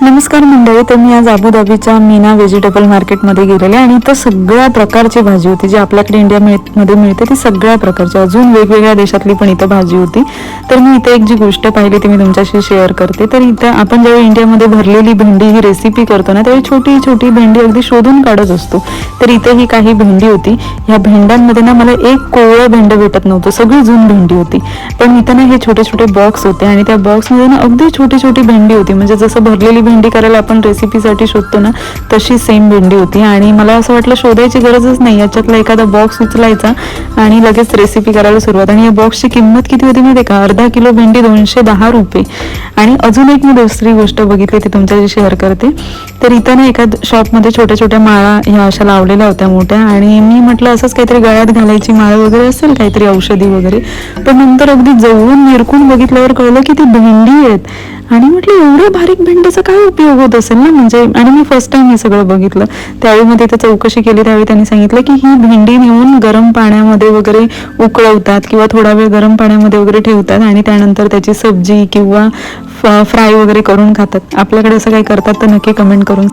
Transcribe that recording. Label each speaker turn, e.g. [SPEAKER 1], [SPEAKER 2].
[SPEAKER 1] नमस्कार मंडळी तर मी आज अबुधाबीच्या मीना व्हेजिटेबल मार्केटमध्ये गेलेले आणि इथं सगळ्या प्रकारची भाजी होती. जी आपल्याकडे इंडिया मिळते ती सगळ्या प्रकारची. अजून वेगवेगळ्या देशातली पण इथं भाजी होती. तर मी इथे एक जी गोष्ट पाहिली ती मी तुमच्याशी शेअर करते. तर इथं आपण जेव्हा इंडियामध्ये भरलेली भेंडी ही रेसिपी करतो ना त्यावेळी छोटी छोटी भेंडी अगदी शोधून काढत असतो. तर इथे ही काही भेंडी होती. ह्या भेंड्यांमध्ये ना मला एक कोवळं भेंड भेटत नव्हतं सगळी जून भेंडी होती. पण इथं ना हे छोटे छोटे बॉक्स होते आणि त्या बॉक्समध्ये ना अगदी छोटी छोटी भेंडी होती. म्हणजे जसं भरलेली भेंडी करायला आपण रेसिपीसाठी शोधतो ना तशी सेम भेंडी होती. आणि मला असं वाटलं शोधायची गरजच नाही. याच्यातला एखादा बॉक्स उचलायचा आणि लगेच रेसिपी करायला सुरुवात. आणि या बॉक्सची किंमत किती होती माहिती का? अर्धा किलो भेंडी दोनशे दहा रुपये. आणि अजून एक मी दुसरी गोष्ट बघितली ती तुमच्याशी शेअर करते. तर इथं ना एका शॉपमध्ये छोट्या छोट्या माळा ह्या अशा लावलेल्या होत्या मोठ्या. आणि मी म्हटलं असंच काहीतरी गळ्यात घालायची माळ वगैरे असेल काहीतरी औषधी वगैरे. पण नंतर अगदी जवळून निरकून बघितल्यावर कळलं की ती भेंडी आहेत. आणि म्हटलं एवढ्या बारीक भेंडीचा काय उपयोग होत असेल ना? म्हणजे आणि मी फर्स्ट टाइम हे सगळं बघितलं. त्यावेळी मध्ये तिथं चौकशी केली त्यावेळी त्यांनी सांगितलं की ही भेंडी नेऊन गरम पाण्यामध्ये वगैरे उकळवतात किंवा थोडा वेळ गरम पाण्यामध्ये वगैरे ठेवतात आणि त्यानंतर त्याची सब्जी किंवा फ्राय वगैरे करून खातात. आपल्याकडे असं काही करतात तर नक्की कमेंट करून